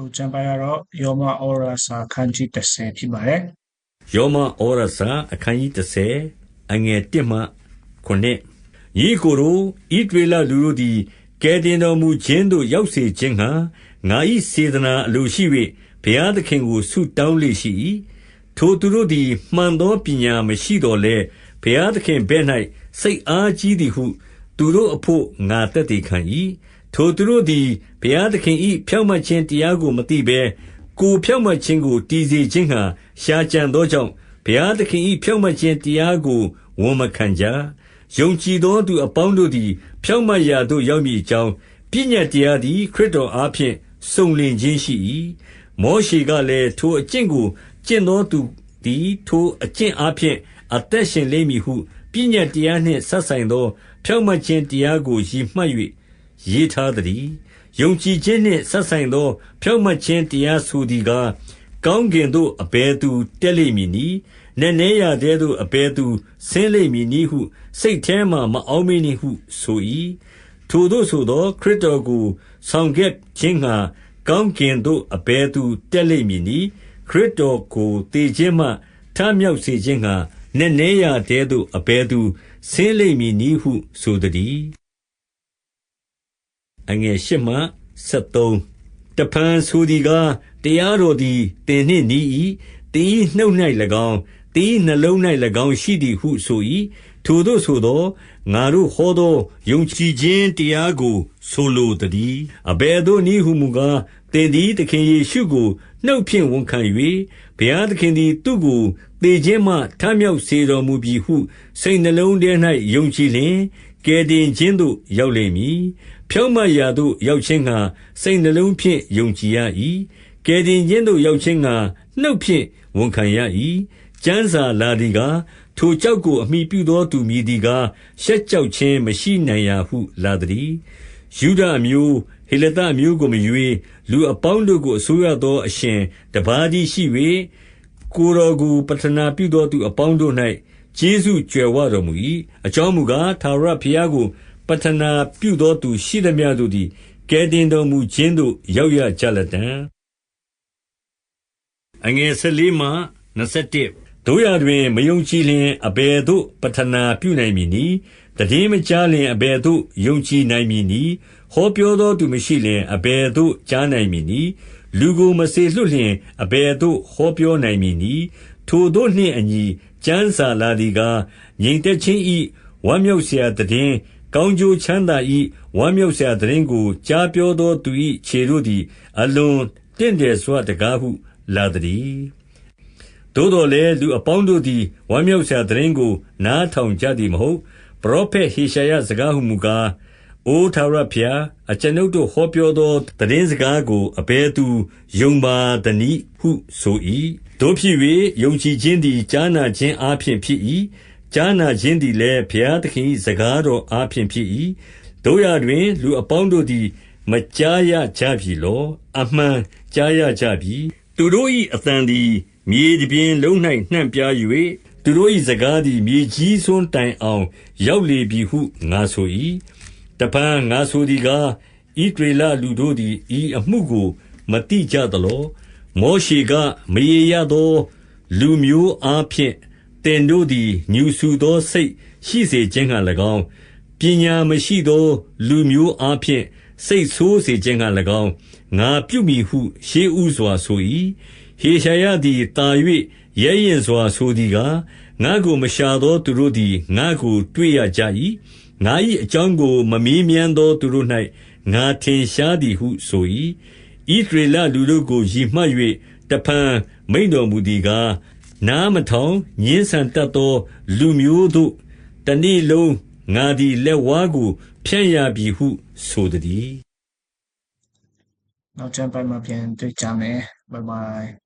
အခုကျမ်းပိုင်းကတော့ယောမဩရစာခန်းကြီး30ဖြစ်ပါတယ်ယောမဩရစာအခန်းကြီး30အငယ်1မှ9ညီကိုတို့ဣဒရေလလူတို့သည်ကဲတင်တော်မူခြင်းသို့ရောက်စေခြင်းဟံငါ၏စေတနာအလိုရှိ၍ဘုရားသခင်ကိုဆုတောင်းလေရှိ၏ထိုသူတို့သည်မှန်သောပညာမရှိတော်လဲဘုရားသခင်ဘဲ့၌စိတ်အားကြီးသည်ဟု သူတို့အဖို့ငါတက်တည်ခံ၏ ထိုသူတို့သည် ဘုရားသခင်၏ဖြောင့်မတ်ခြင်းတရားကို မသိဘဲ ကိုဖြောင့်မတ်ခြင်းကို တည်စေခြင်းဟံရှာကြံသောကြောင့် ဘုရားသခင်၏ဖြောင့်မတ်ခြင်းတရားကို ဝန်မခံကြ ယုံကြည်သောသူအပေါင်းတို့သည် ဖြောင့်မတ်ရာသို့ ရောက်မည်အကြောင်း ပညတ်တရားသည် ခရစ်တော်အားဖြင့် စုံလင်ခြင်းရှိ၏မောရှေကလည်း ထိုအကျင့်ကို ကျင့်သောသူသည် ထိုအကျင့်အားဖြင့် အသက်ရှင်လိမ့်မည်ဟု ပညတ်တရားနှင့်ဆက်ဆိုင်သော ဖြောင့်မတ်ခြင်းတရားကို ရည်မှတ်၍ ရေးထားသည်ယုံကြည်ခြင်းနှင့်ဆက်ဆိုင်သော ဖြောင့်မတ်ခြင်းတရားဆိုသည်ကားကောင်းကင်သို့အဘယ်သူတက်လိမ့်မည်နည်းနက်နဲရာတဲသို့အဘယ်သူဆင်းလိမ့်မည်နည်းဟု စိတ်ထဲမှမအောင်းမေးနှင့်ဟု ဆို၏ထိုသို့ဆိုသော ခရစ်တော်ကိုဆောင်ခဲ့ခြင်းငှာကောင်းကင်သို့အဘယ်သူတက်လိမ့်မည်နည်းခရစ်တော်ကိုတည်ခြင်းမှထမြောက်စေခြင်းငှာနက်နဲရာတဲသို့အဘယ်သူဆင်းလိမ့်မည်နည်းဟု ဆိုသည် အငယ်၈မှ73တဖန်ဆိုသည်ကား တရားတော်သည်တင်နှင့်နီး၏တင်း၏နှုတ်၌၎င်းတင်းနှလုံး၌၎င်းရှိသည်ဟုဆို၏ထိုသို့ဆိုသောငါတို့ဟောသော ယုံကြည်ခြင်းတရားကို ဆိုလိုသည်အဘယ်သို့နည်းဟုမူကားတင်သည် သခင်ယေရှုကို နှုတ်ဖြင့်ဝန်ခံ၍ဘုရားသခင်သည် သူ့ကို သေခြင်းမှ ထမြောက်စေတော်မူပြီဟု စိတ်နှလုံးထဲ၌ယုံကြည်လျင် ကယ်တင်ခြင်းသို့ ရောက်လိမ့်မည် ဖြောင့်မတ်ရာသို့ ရောက်ခြင်းငှာစိတ်နှလုံးဖြင့် ယုံကြည်ရ၏ကယ်တင်ခြင်းသို့ ရောက်ခြင်းငှာနှုတ်ဖြင့် ဝန်ခံရ၏ကျမ်းစာလာသည်ကား ထိုကြောက်ကို အမိပြုသောသူ မည်သည်ကား ရှက်ကြောက်ခြင်းမရှိနိုင်ရာဟု လာသည်ယူဒအမျိုး ဟေလသအမျိုးကို မရွေလူအပေါင်းတို့ကို အစိုးရသော အရှင်တပါးသည်ရှိ၍ကိုတော်ကိုပတနာပြုသော သူအပေါင်းတို့၌ ကျေးဇူးကြွယ်ဝတော်မူ၏အကြောင်းမူကားသာရဘုရားကိုပတနာပြုသောသူရှိသမျှတို့သည်ကဲတင်တော်မူခြင်းသို့ ရောက်ရကြလတံ့အငယ်14မှ21တို့ရတွင် မယုံကြည်လျင် အဘယ်သို့ပတနာပြုနိုင်မည်နည်းတည်င်းမကြားလျင် အဘယ်သို့ ယုံကြည်နိုင်မည်နည်း ဟောပြောသောသူမရှိလျင် အဘယ်သို့ ကြားနိုင်မည်နည်း လူကိုမစေလွှတ်လျင် အဘယ်သို့ ဟောပြောနိုင်မည်နည်း ထိုသို့နှင့်အညီ ကျမ်းစာလာသည်ကား၊ငြိမ်သက်ခြင်း၏ဝမ်းမြောက်စရာသိတင်း၊ကောင်းကျိုးချမ်းသာ၏ဝမ်းမြောက်စရာသိတင်းကို ကြားပြောသောသူ၏ခြေတို့သည် အလွန်တင့်တယ်စွတကားဟု လာသတည်း။သို့သော်လည်း လူအပေါင်းတို့သည် ဝမ်းမြောက်စရာသိတင်းကို နားထောင်ကြသည်မဟုတ်။ပရောဖက်ဟေရှာယစကားဟူမူကား အိုထာဝရဘုရား၊အကျွန်ုပ်တို့ဟောပြောသော သိတင်းစကားကို အဘယ်သူယုံပါသနည်းဟုဆို၏။သို့ဖြစ်၍ယုံကြည်ခြင်းသည် ကြားနာခြင်းအားဖြင့် ဖြစ်၏ကြားနာခြင်းသည်လည်း ဘုရားသခင်၏စကားတော်အားဖြင့် ဖြစ်၏။သို့ရာတွင် လူအပေါင်းတို့သည် မကြားရကြပြီလော။အမှန်ကြားရကြပြီ။သူတို့၏အသံသည် မြေတပြင်လုံး၌နှံ့ပြား၍၊သူတို့၏စကားသည် မြေကြီးစွန်းတိုင်အောင် ရောက်လေပြီဟု ငါဆို၏။ တဖန်ငါဆိုသည်ကား၊ဣသရေလလူတို့သည် ဤအမှုကို မသိကြသလော။မောရှေက၊မရေရာသော လူမျိုးအားဖြင့် သင်တို့သည် ငြူစူသောစိတ်ရှိစေခြင်းငှါ၎င်း၊ပညာမရှိသော လူမျိုးအားဖြင့် စိတ်ဆိုးစေခြင်းငှါ၎င်း ငါပြုမည်ဟု ရှေ့ဦးစွာဆို၏။ဟေရှာယသည်သာ၍ရဲရင့်စွာဆိုသည်ကား၊ငါ့ကိုမရှာသော သူတို့သည် ငါ့ကိုတွေ့ရကြ၏။ ငါ၏အကြောင်းကို မမေးမြန်းသောသူတို့၌ငါထင်ရှားသည်ဟုဆို၏။ဣသရေလလူတို့ကို ရည်မှတ်၍တဖန် မိန့်တော်မူသည်ကား၊နားမထောင်ငြင်းဆန်တတ်သော လူမျိုးသို့ တနေ့လုံး ငါသည် လက်ဝါးကို ဖြန့်ရပြီဟု ဆိုသတည်း နောက်ကျမ်းပိုင်းမှာ ပြန်တွေ့ကြမယ် bye bye